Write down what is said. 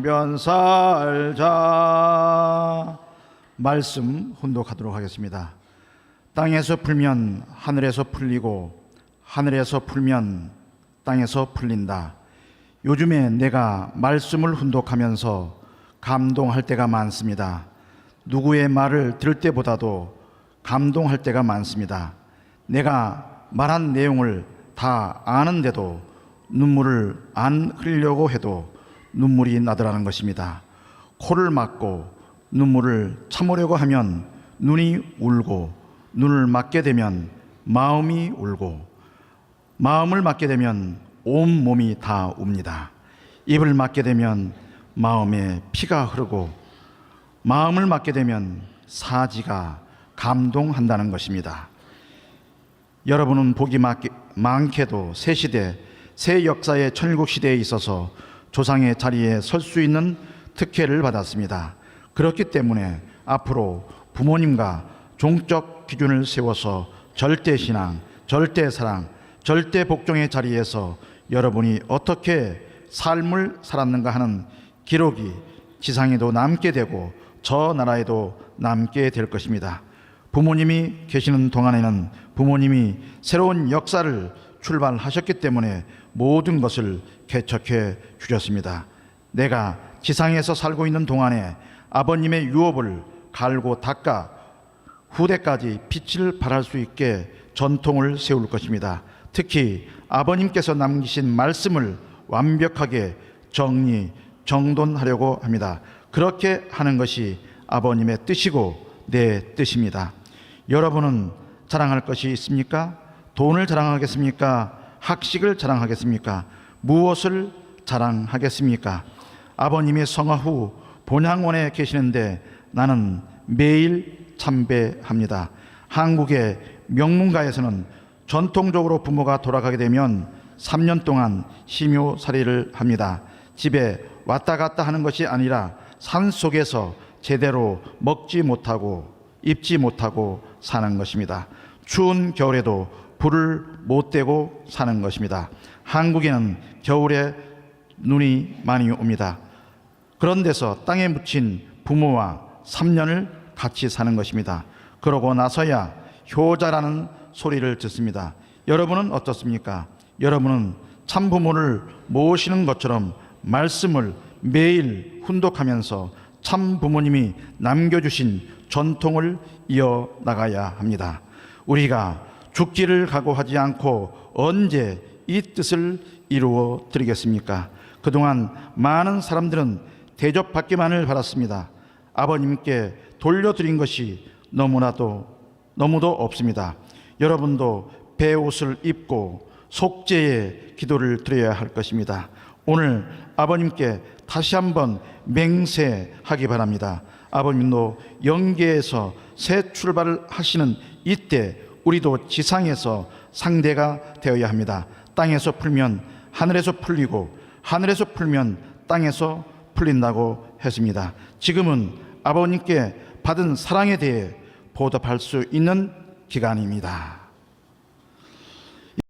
강변 살자 말씀 혼독하도록 하겠습니다. 땅에서 풀면 하늘에서 풀리고 하늘에서 풀면 땅에서 풀린다. 요즘에 내가 말씀을 훈독하면서 감동할 때가 많습니다. 누구의 말을 들을 때보다도 감동할 때가 많습니다. 내가 말한 내용을 다 아는데도 눈물을 안 흘리려고 해도 눈물이 나더라는 것입니다. 코를 막고 눈물을 참으려고 하면 눈이 울고 눈을 막게 되면 마음이 울고 마음을 막게 되면 온 몸이 다 웁니다. 입을 막게 되면 마음에 피가 흐르고 마음을 막게 되면 사지가 감동한다는 것입니다. 여러분은 복이 많게- 많게도 새 시대, 새 역사의 천일국 시대에 있어서 조상의 자리에 설 수 있는 특혜를 받았습니다. 그렇기 때문에 앞으로 부모님과 종적 기준을 세워서 절대 신앙, 절대 사랑, 절대 복종의 자리에서 여러분이 어떻게 삶을 살았는가 하는 기록이 지상에도 남게 되고 저 나라에도 남게 될 것입니다. 부모님이 계시는 동안에는 부모님이 새로운 역사를 출발하셨기 때문에 모든 것을 개척해 주셨습니다. 내가 지상에서 살고 있는 동안에 아버님의 유업을 갈고 닦아 후대까지 빛을 발할 수 있게 전통을 세울 것입니다. 특히 아버님께서 남기신 말씀을 완벽하게 정리, 정돈하려고 합니다. 그렇게 하는 것이 아버님의 뜻이고 내 뜻입니다. 여러분은 자랑할 것이 있습니까? 돈을 자랑하겠습니까? 학식을 자랑하겠습니까? 무엇을 자랑하겠습니까? 아버님의 성화 후 본향원에 계시는데 나는 매일 참배합니다. 한국의 명문가에서는 전통적으로 부모가 돌아가게 되면 3년 동안 심요살이를 합니다. 집에 왔다 갔다 하는 것이 아니라 산 속에서 제대로 먹지 못하고 입지 못하고 사는 것입니다. 추운 겨울에도 불을 못 떼고 사는 것입니다. 한국에는 겨울에 눈이 많이 옵니다. 그런 데서 땅에 묻힌 부모와 3년을 같이 사는 것입니다. 그러고 나서야 효자라는 소리를 듣습니다. 여러분은 어떻습니까? 여러분은 참 부모를 모시는 것처럼 말씀을 매일 훈독하면서 참 부모님이 남겨주신 전통을 이어 나가야 합니다. 우리가 죽기를 각오하지 않고 언제 이 뜻을 이루어 드리겠습니까? 그동안 많은 사람들은 대접받기만을 바랐습니다. 아버님께 돌려드린 것이 너무나도 너무도 없습니다. 여러분도 배옷을 입고 속죄의 기도를 드려야 할 것입니다. 오늘 아버님께 다시 한번 맹세하기 바랍니다. 아버님도 영계에서 새 출발을 하시는 이때 우리도 지상에서 상대가 되어야 합니다. 땅에서 풀면 하늘에서 풀리고 하늘에서 풀면 땅에서 풀린다고 했습니다. 지금은 아버님께 받은 사랑에 대해 보답할 수 있는 기간입니다.